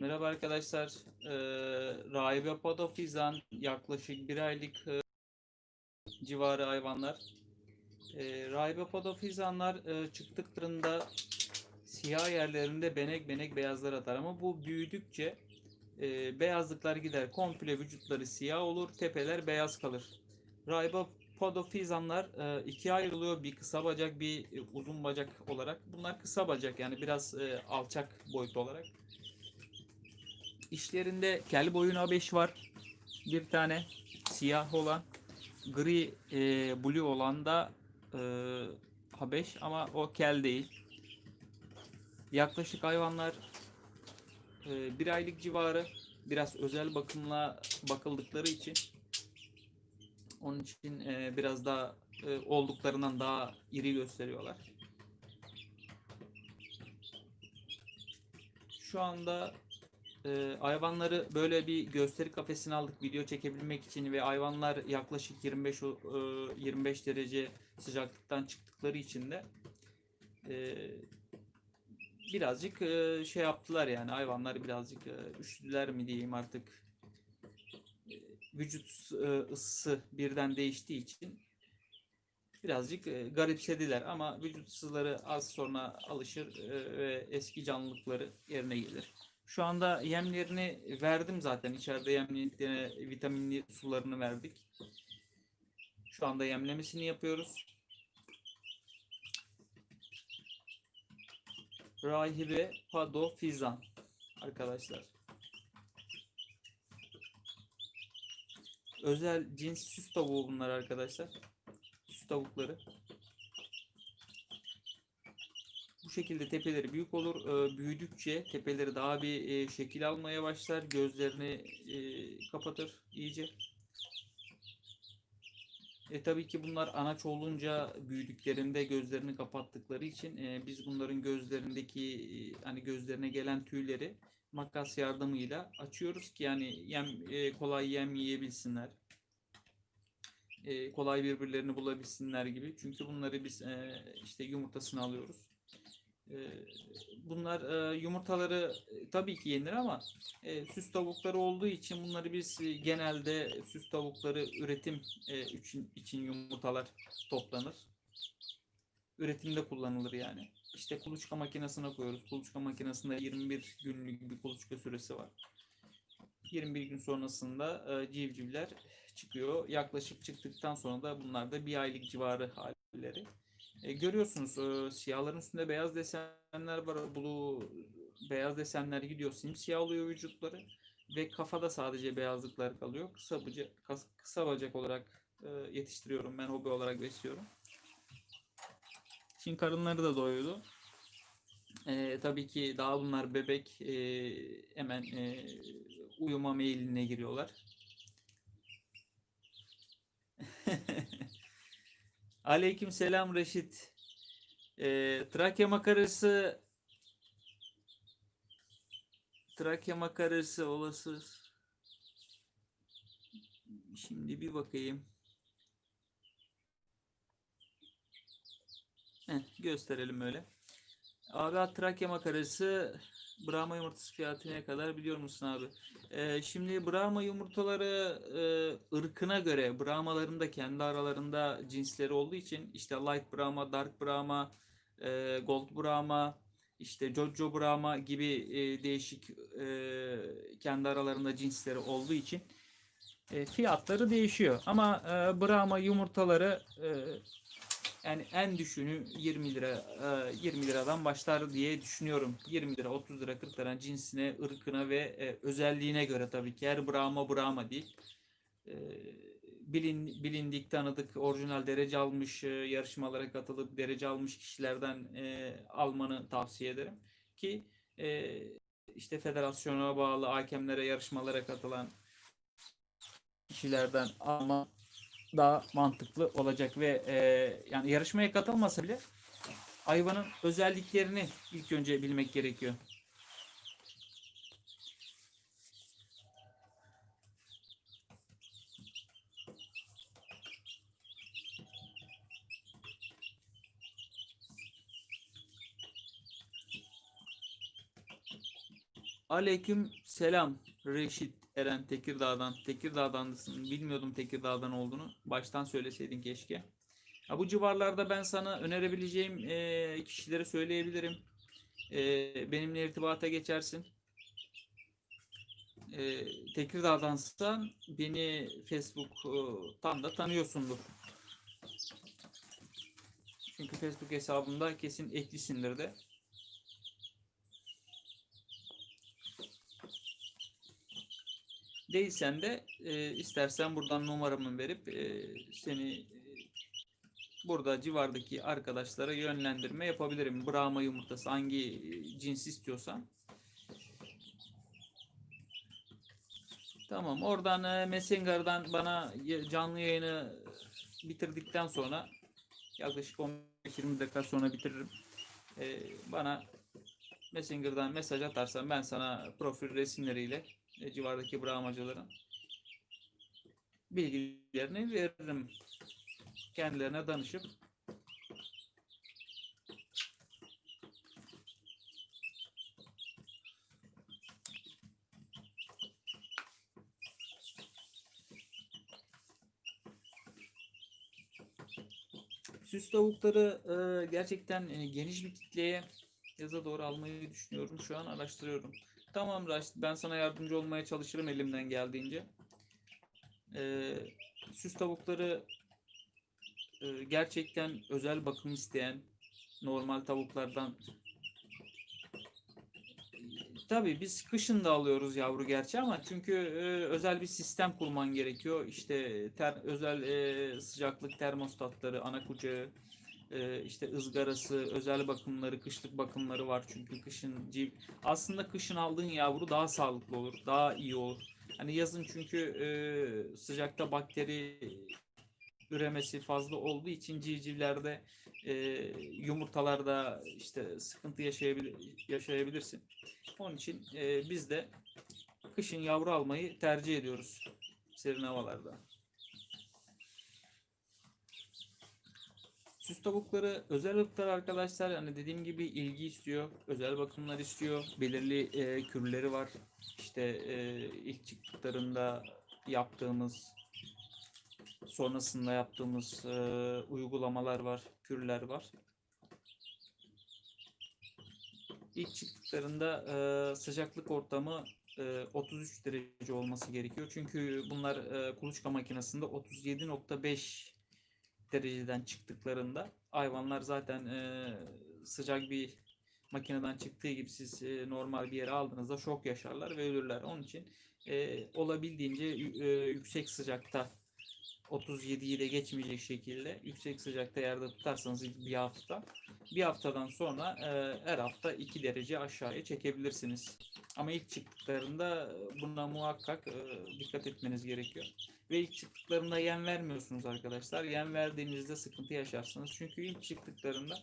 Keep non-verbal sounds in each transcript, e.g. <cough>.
Merhaba arkadaşlar. Ee, Rahibe Podofizan yaklaşık bir aylık e, civarı hayvanlar. Ee, Rahibe Podofizanlar e, çıktıklarında siyah yerlerinde benek benek beyazlar atar ama bu büyüdükçe e, beyazlıklar gider. Komple vücutları siyah olur, tepeler beyaz kalır. Rahibe Podofizanlar e, ikiye ayrılıyor. Bir kısa bacak, bir e, uzun bacak olarak. Bunlar kısa bacak yani biraz e, alçak boyut olarak. İşlerinde kel boyun A5 var. Bir tane siyah olan, gri e, blue olan da e, A5 ama o kel değil. Yaklaşık hayvanlar e, bir aylık civarı biraz özel bakımla bakıldıkları için onun için e, biraz daha e, olduklarından daha iri gösteriyorlar. Şu anda e, hayvanları böyle bir gösteri kafesine aldık video çekebilmek için ve hayvanlar yaklaşık 25 o- e, 25 derece sıcaklıktan çıktıkları için de e, birazcık e, şey yaptılar yani. Hayvanlar birazcık e, üşüdüler mi diyeyim artık. E, vücut e, ısısı birden değiştiği için birazcık e, garipsediler. Ama vücut ısıları az sonra alışır e, ve eski canlılıkları yerine gelir. Şu anda yemlerini verdim zaten. İçeride yemliklerine vitaminli sularını verdik. Şu anda yemlemesini yapıyoruz. Rahibe Padofizan arkadaşlar. Özel cins süs tavuğu bunlar arkadaşlar. Süs tavukları. Bu şekilde tepeleri büyük olur. Ee, büyüdükçe tepeleri daha bir e, şekil almaya başlar. Gözlerini e, kapatır iyice. E tabii ki bunlar anaç olunca büyüdüklerinde gözlerini kapattıkları için e, biz bunların gözlerindeki e, hani gözlerine gelen tüyleri makas yardımıyla açıyoruz ki yani yem e, kolay yem yiyebilsinler. E, kolay birbirlerini bulabilsinler gibi. Çünkü bunları biz e, işte yumurtasını alıyoruz. E, bunlar e, yumurtaları e, tabii ki yenir ama e, süs tavukları olduğu için bunları biz genelde süs tavukları üretim için, için yumurtalar toplanır. Üretimde kullanılır yani. İşte kuluçka makinesine koyuyoruz. Kuluçka makinesinde 21 günlük bir kuluçka süresi var. 21 gün sonrasında civcivler çıkıyor. Yaklaşık çıktıktan sonra da bunlar da bir aylık civarı halleri. E, görüyorsunuz e, siyahların üstünde beyaz desenler var. Bu beyaz desenler gidiyor simsiyah oluyor vücutları ve kafada sadece beyazlıklar kalıyor. Kısa bacak, kısa bacak olarak e, yetiştiriyorum ben hobi olarak besliyorum. Şimdi karınları da doyuyordu. E, tabii ki daha bunlar bebek e, hemen e, uyuma meyline giriyorlar. Aleyküm selam Reşit. Ee, Trakya makarası Trakya makarası olası. Şimdi bir bakayım. Heh, gösterelim öyle. Abi Trakya makarası Brahma yumurtası fiyatı ne kadar biliyor musun abi? Ee, şimdi Brahma yumurtaları e, ırkına göre Brahmaların da kendi aralarında cinsleri olduğu için işte Light Brahma, Dark Brahma, e, Gold Brahma, işte Jojo Brahma gibi e, değişik e, kendi aralarında cinsleri olduğu için e, fiyatları değişiyor. Ama e, Brahma yumurtaları e, yani en düşüğünü 20 lira e, 20 liradan başlar diye düşünüyorum. 20 lira, 30 lira, 40 lira cinsine, ırkına ve e, özelliğine göre tabii ki her Brahma Brahma değil. E, bilin, bilindik, tanıdık, orijinal derece almış, e, yarışmalara katılıp derece almış kişilerden e, almanı tavsiye ederim. Ki e, işte federasyona bağlı hakemlere, yarışmalara katılan kişilerden alma daha mantıklı olacak ve e, yani yarışmaya katılmasa bile hayvanın özelliklerini ilk önce bilmek gerekiyor. Aleyküm selam Reşit Eren Tekirdağ'dan. Tekirdağ'danlısın. Bilmiyordum Tekirdağ'dan olduğunu. Baştan söyleseydin keşke. Ha, bu civarlarda ben sana önerebileceğim e, kişileri söyleyebilirim. E, benimle irtibata geçersin. E, Tekirdağ'dansan beni Facebook'tan da tanıyorsundur. Çünkü Facebook hesabımda kesin eklisindir de. Değilsen de e, istersen buradan numaramı verip e, seni e, burada civardaki arkadaşlara yönlendirme yapabilirim. Brahma yumurtası hangi e, cins istiyorsan. Tamam oradan e, Messenger'dan bana canlı yayını bitirdikten sonra yaklaşık 15-20 dakika sonra bitiririm. E, bana Messenger'dan mesaj atarsan ben sana profil resimleriyle civardaki Brahmacıların bilgilerini veririm. Kendilerine danışıp süs tavukları e, gerçekten e, geniş bir kitleye yaza doğru almayı düşünüyorum. Şu an araştırıyorum. Tamam Raşit ben sana yardımcı olmaya çalışırım elimden geldiğince. Ee, süs tavukları e, gerçekten özel bakım isteyen normal tavuklardan Tabii biz kışın da alıyoruz yavru gerçi ama çünkü e, özel bir sistem kurman gerekiyor. İşte ter, özel e, sıcaklık termostatları, ana kucağı, e, işte ızgarası, özel bakımları, kışlık bakımları var. Çünkü kışın civ aslında kışın aldığın yavru daha sağlıklı olur, daha iyi olur. Hani yazın çünkü e, sıcakta bakteri üremesi fazla olduğu için civcivlerde e, yumurtalarda işte sıkıntı yaşayabilir, yaşayabilirsin. Onun için e, biz de kışın yavru almayı tercih ediyoruz serin havalarda. Süs tavukları özel ırklar arkadaşlar. Hani dediğim gibi ilgi istiyor, özel bakımlar istiyor. Belirli e, kürleri var. İşte e, ilk çıktıklarında yaptığımız, sonrasında yaptığımız e, uygulamalar var, kürler var. İlk çıktıklarında e, sıcaklık ortamı e, 33 derece olması gerekiyor. Çünkü bunlar e, kuluçka makinesinde 37.5 dereceden çıktıklarında hayvanlar zaten e, sıcak bir makineden çıktığı gibi siz e, normal bir yere aldığınızda şok yaşarlar ve ölürler. Onun için e, olabildiğince e, yüksek sıcakta 37'yi de geçmeyecek şekilde yüksek sıcakta yerde tutarsanız bir hafta bir haftadan sonra e, her hafta 2 derece aşağıya çekebilirsiniz. Ama ilk çıktıklarında buna muhakkak e, dikkat etmeniz gerekiyor. Ve ilk çıktıklarında yem vermiyorsunuz arkadaşlar. Yem verdiğinizde sıkıntı yaşarsınız. Çünkü ilk çıktıklarında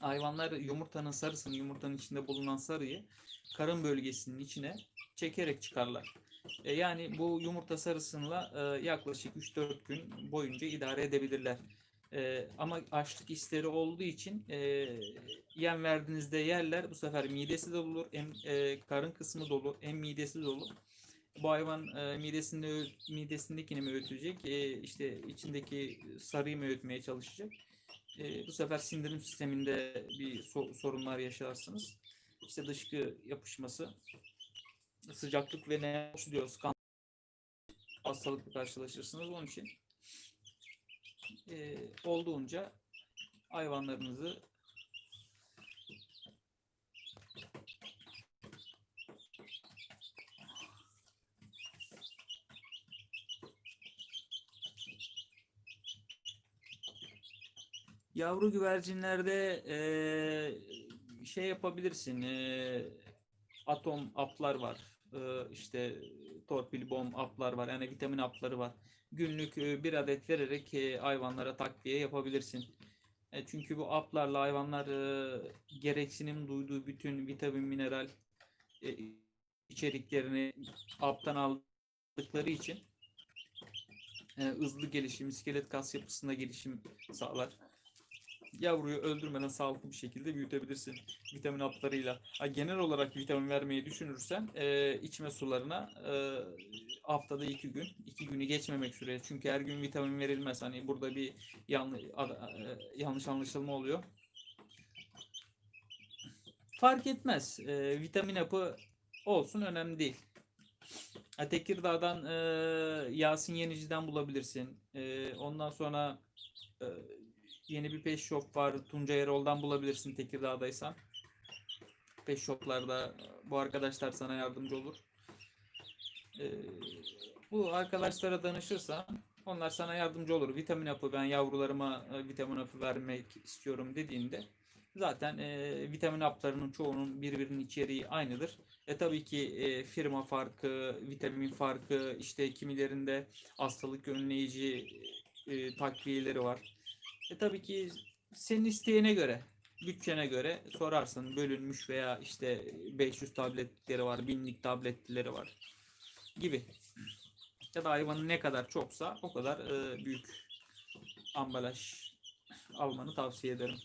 hayvanlar yumurtanın sarısını, yumurtanın içinde bulunan sarıyı karın bölgesinin içine çekerek çıkarlar. E, yani bu yumurta sarısıyla e, yaklaşık 3-4 gün boyunca idare edebilirler. E, ama açlık hisleri olduğu için e, yem verdiğinizde yerler bu sefer midesi dolu, hem e, karın kısmı dolu, hem midesi dolu. Bu hayvan e, midesinde midesindekini mi öğütecek, e, işte içindeki sarıyı mı öğütmeye çalışacak. E, bu sefer sindirim sisteminde bir so- sorunlar yaşarsınız. İşte dışkı yapışması, sıcaklık ve ne diyoruz kan hastalıkla karşılaşırsınız. Onun için e, olduğunca hayvanlarınızı Yavru güvercinlerde eee, şey yapabilirsin. eee, atom aplar var. Eee, işte torpil bomb aplar var. Yani vitamin apları var. Günlük eee, bir adet vererek eee, hayvanlara takviye yapabilirsin. E, çünkü bu aplarla hayvanlar gereksinim duyduğu bütün vitamin, mineral e, içeriklerini aptan aldıkları için e, hızlı gelişim, iskelet kas yapısında gelişim sağlar yavruyu öldürmeden sağlıklı bir şekilde büyütebilirsin vitamin haplarıyla. Ha, genel olarak vitamin vermeyi düşünürsen e, içme sularına e, haftada iki gün, iki günü geçmemek süreye. Çünkü her gün vitamin verilmez. Hani burada bir yanlış, yanlış anlaşılma oluyor. Fark etmez. E, vitamin hapı olsun önemli değil. Tekirdağ'dan e, Yasin Yenici'den bulabilirsin. E, ondan sonra e, yeni bir pet shop var. Tuncay Erol'dan bulabilirsin Tekirdağ'daysan. Pet shop'larda bu arkadaşlar sana yardımcı olur. E, bu arkadaşlara danışırsan onlar sana yardımcı olur. Vitamin hapı ben yavrularıma e, vitamin hapı vermek istiyorum dediğinde zaten e, vitamin haplarının çoğunun birbirinin içeriği aynıdır. E tabii ki e, firma farkı, vitamin farkı, işte kimilerinde hastalık önleyici e, takviyeleri var. E tabii ki senin isteğine göre, bütçene göre sorarsın. Bölünmüş veya işte 500 tabletleri var, 1000'lik tabletleri var gibi. Ya da hayvanın ne kadar çoksa o kadar e, büyük ambalaj almanı tavsiye ederim.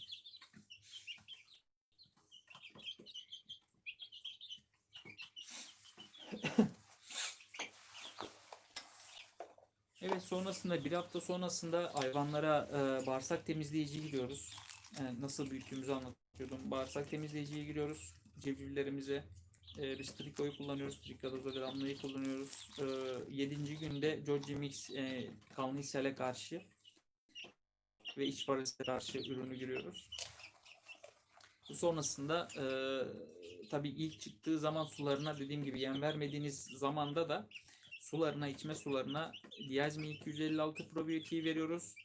<laughs> Evet sonrasında bir hafta sonrasında hayvanlara e, bağırsak temizleyici giriyoruz. Yani nasıl büyüttüğümüzü anlatıyordum. Bağırsak temizleyiciye giriyoruz. Cevizlerimize e, biz trikoyu kullanıyoruz. Trikadozogramlayı kullanıyoruz. E, 7. günde Georgie Mix e, kanlı karşı ve iç parazite karşı ürünü giriyoruz. Sonrasında e, tabii ilk çıktığı zaman sularına dediğim gibi yem vermediğiniz zamanda da sularına, içme sularına Diazmi 256 probiyotiği veriyoruz.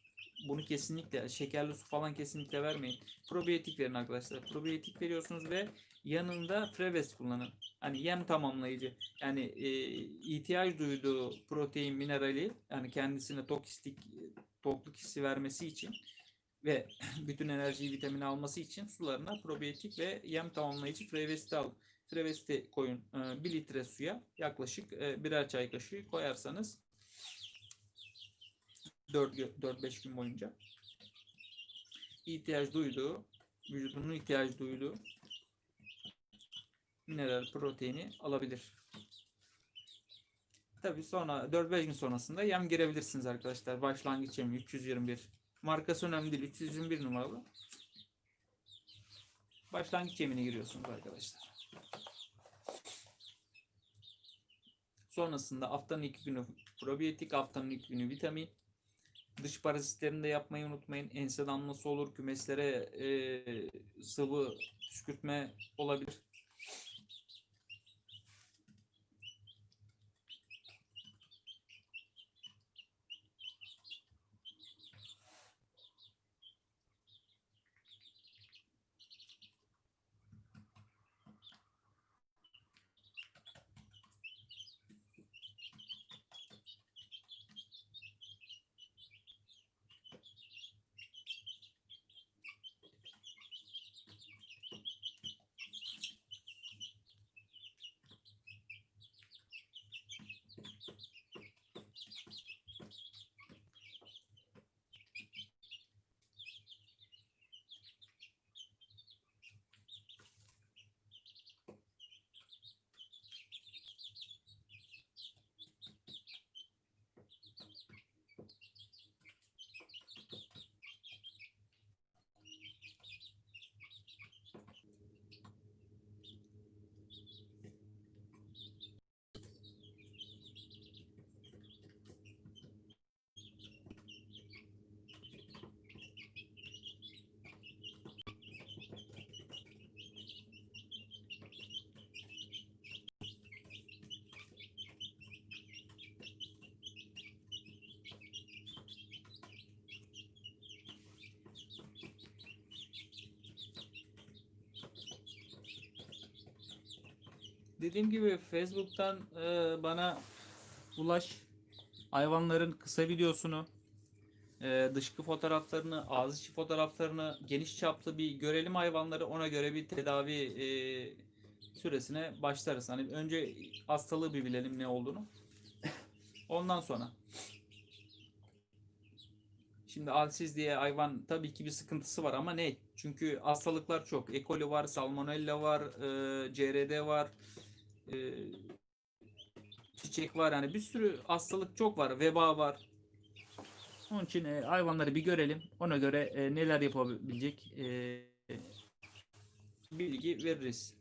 Bunu kesinlikle şekerli su falan kesinlikle vermeyin. Probiyotik verin arkadaşlar. Probiyotik veriyorsunuz ve yanında Freves kullanın. Hani yem tamamlayıcı. Yani e, ihtiyaç duyduğu protein, minerali yani kendisine tok istik, tokluk hissi vermesi için ve <clears throat> bütün enerjiyi, vitamini alması için sularına probiyotik ve yem tamamlayıcı Freves'te alın. Frevesti koyun 1 litre suya yaklaşık e, birer çay kaşığı koyarsanız 4-5 gün boyunca ihtiyaç duyduğu, vücudunun ihtiyaç duyduğu mineral proteini alabilir. Tabi sonra 4-5 gün sonrasında yem girebilirsiniz arkadaşlar. Başlangıç yemi 321. Markası önemli değil. 321 numaralı. Başlangıç yemini giriyorsunuz arkadaşlar. Sonrasında haftanın iki günü probiyotik, haftanın iki günü vitamin. Dış parazitlerini de yapmayı unutmayın. Ense damlası olur, kümeslere e, sıvı püskürtme olabilir. Dediğim gibi Facebook'tan e, bana ulaş. Hayvanların kısa videosunu, e, dışkı fotoğraflarını, ağız içi fotoğraflarını geniş çaplı bir görelim hayvanları. Ona göre bir tedavi e, süresine başlarız. Hani önce hastalığı bir bilelim ne olduğunu. Ondan sonra. Şimdi alsiz diye hayvan tabii ki bir sıkıntısı var ama ne? Çünkü hastalıklar çok. E. coli var, salmonella var, e, CRD var, e, çiçek var. Yani bir sürü hastalık çok var. Veba var. Onun için e, hayvanları bir görelim. Ona göre e, neler yapabilecek e, bilgi veririz.